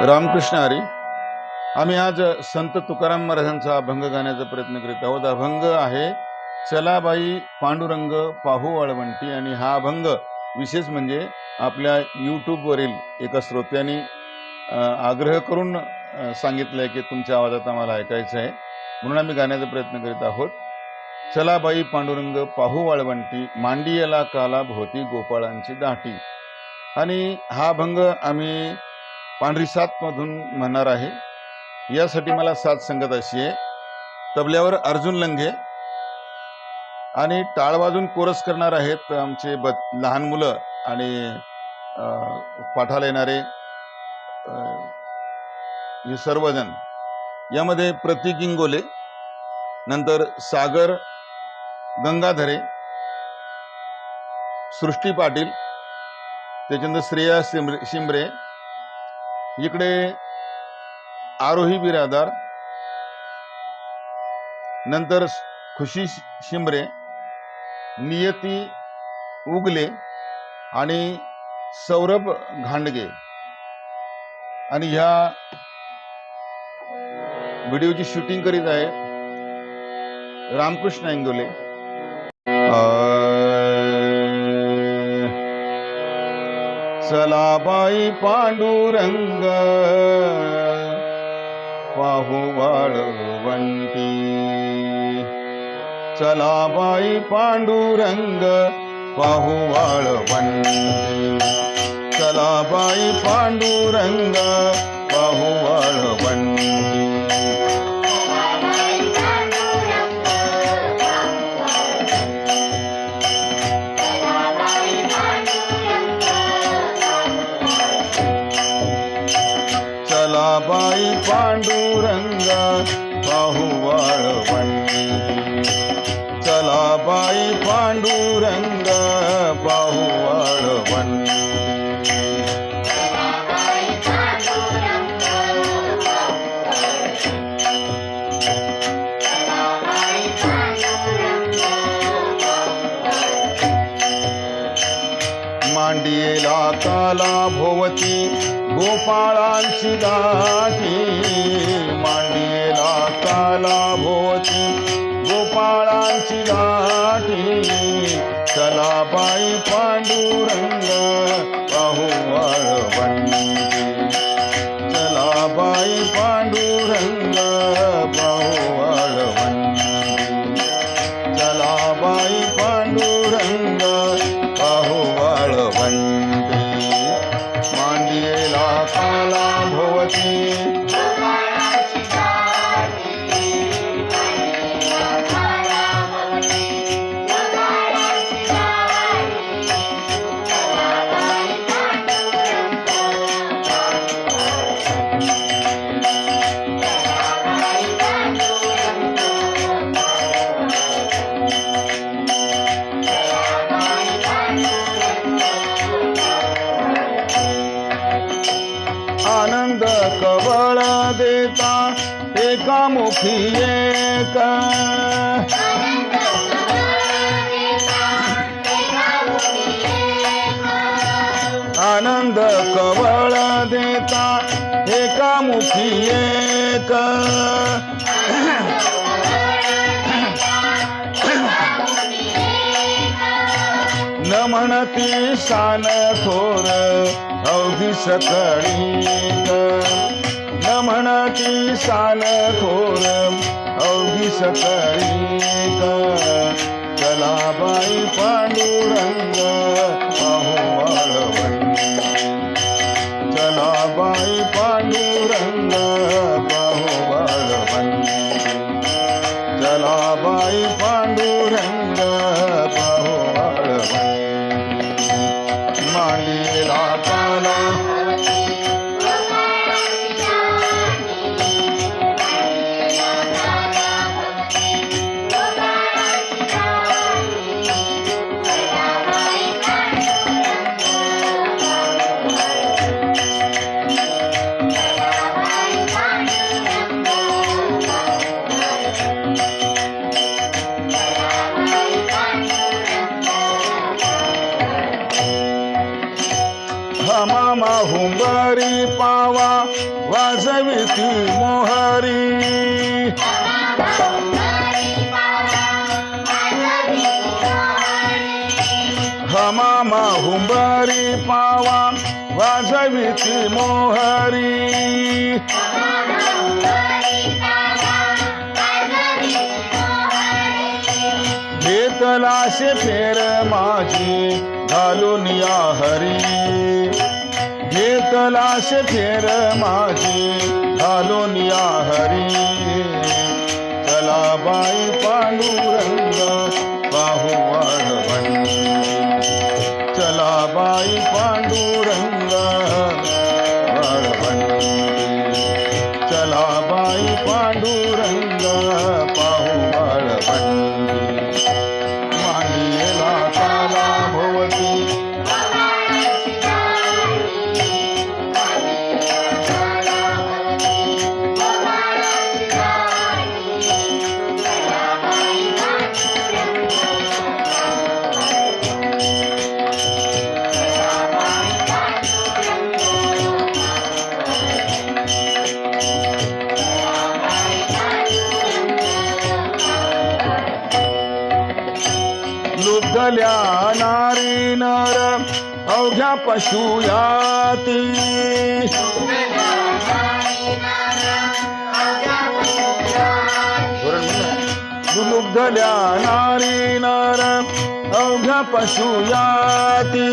रामकृष्ण हरी आम्ही आज संत तुकाराम महाराजांचा अभंग गाण्याचा प्रयत्न करीत आहोत. अभंग आहे चलाबाई पांडुरंग पाहू वाळवंटी आणि हा अभंग विशेष म्हणजे आपल्या यूट्यूबवरील एका श्रोत्याने आग्रह करून सांगितलंय की तुमच्या आवाजात आम्हाला ऐकायचं आहे. म्हणून आम्ही गाण्याचा प्रयत्न करीत आहोत. चलाबाई पांडुरंग पाहू वाळवंटी मांडियला काला भोवती गोपाळांची दाटी. आणि हा अभंग आम्ही पांढरी सात मधून म्हणणार आहे. यासाठी मला साथ संगत अशी आहे. तबल्यावर अर्जुन लंघे. आणि टाळबाजून कोरस करणार आहेत आमचे ब लहान मुलं आणि पाठाला येणारे हे सर्वजण. यामध्ये प्रतीक इंगोले नंतर सागर गंगाधरे सृष्टी पाटील त्याच्यानंतर श्रेया शिंबरे शिंबरे इकडे आरोही बिरादार नंतर खुशी शिंबरे नियती उगले आणि सौरभ घांडगे. आणि ह्या व्हिडिओची शूटिंग करीत आहे रामकृष्ण इंगोले चलाबाई पांडुरंग पाहू वाळवंटी. चलाबाई पांडुरंग पाहू वाळवंटी. चलाबाई पांडुरंग पाहू चला बाई पांडुरंग पाहू वाळवंटी मांडियेला काला भोवती गोपाळांची दाटी. मांडियेला काला भोवती गोपाळांची गाठी चला बाई पांडुरंग देता, एका मुखी एक। आनंद कवळ देता, एका मुखी एक। म्हणती सान थोर अवधि सकळी न म्हणती शान थोर अवघी सकळीक चला बाई पांडुरंग पाहू वाळवंटी चला बाई पांडुरंग पाहू वाळवंटी पावा वाजविती मोहरी. हमामा हुंबरी पावा वाजविती मोहरी. घेतलाशे फेर माझी घालून या हरी. घेतलाशे फेर माझी घालून या हरी. कलाबाई पांडुरंग पाहू वाढवंती चला बाई पांडुरंग लुगल्या नारी नर अवघ्या पशुयाती. दुलुब्धल्या नारी नर अवघ्या पशुयाती.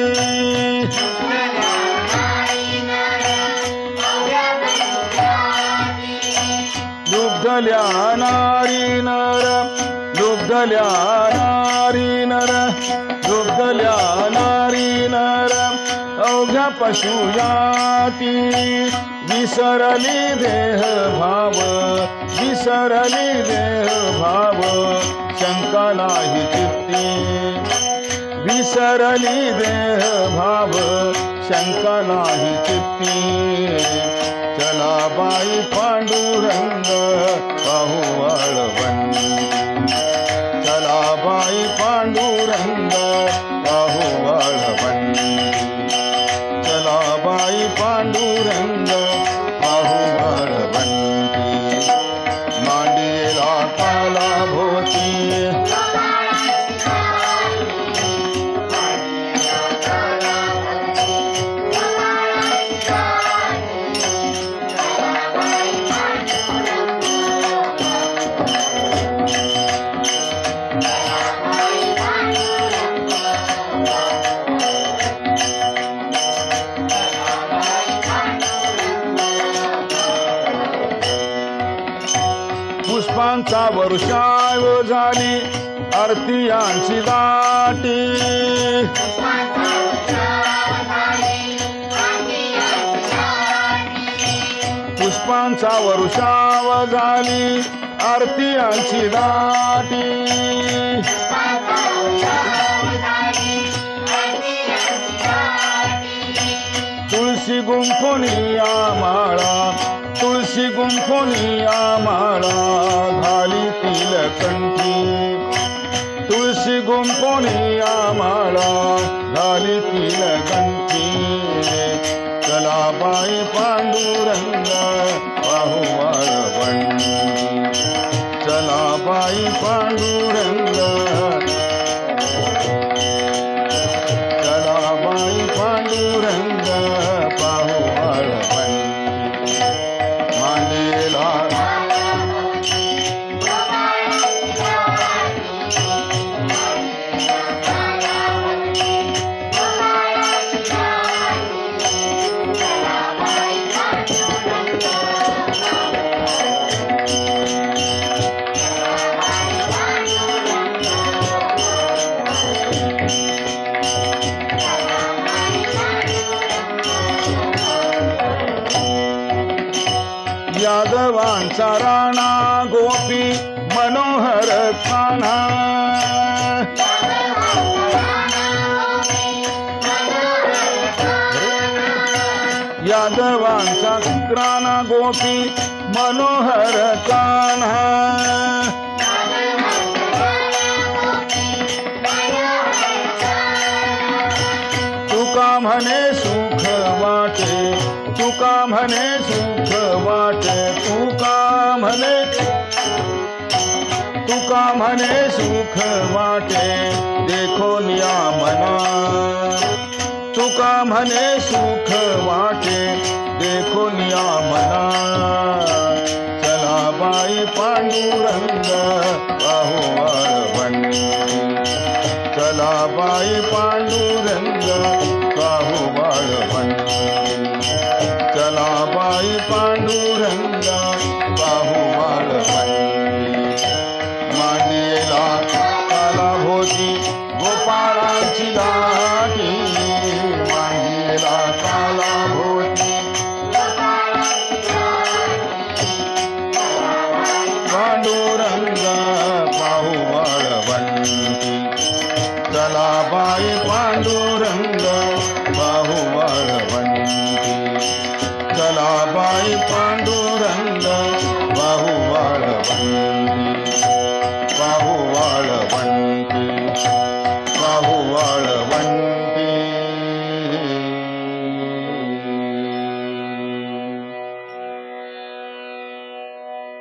लुगल्या नारी नर दुग्धल्या अवघ्या विसरली देह भाव विसरली देह भाव शंका नाही चित्ती विसरली देह भाव शंका नाही चित्ती चला बाई पांडुरंग पाहू चला बाई पांडुरंग वर्षाव झाली आरतीयांची दाटी पुष्पांचा वर्षाव झाली आरतीयांची दाटी तुळशी गुंफोनिया माळा तुळशी गुंफोनिया माळा घाली तिल कंठी तुळशी गुंफोनी आम्हाला झाली तिल कंठी. चला बाई पांडुरंग पाहू बंडी चला बाई पांडुरंग यादवांचा राणा गोपी मनोहर कान्हा यादवांचा राणा गोपी मनोहर कान्हा तुका म्हणे सुख वाटे तुका म्हणे सुख वाटे. म्हणे? तुका म्हणे सुख वाटे देखो निया मना. तुका म्हणे सुख वाटे देखो निया मना. चला बाई पांडुरंग पाहू वाळवंटी चला बाई पांडू गोपाळाची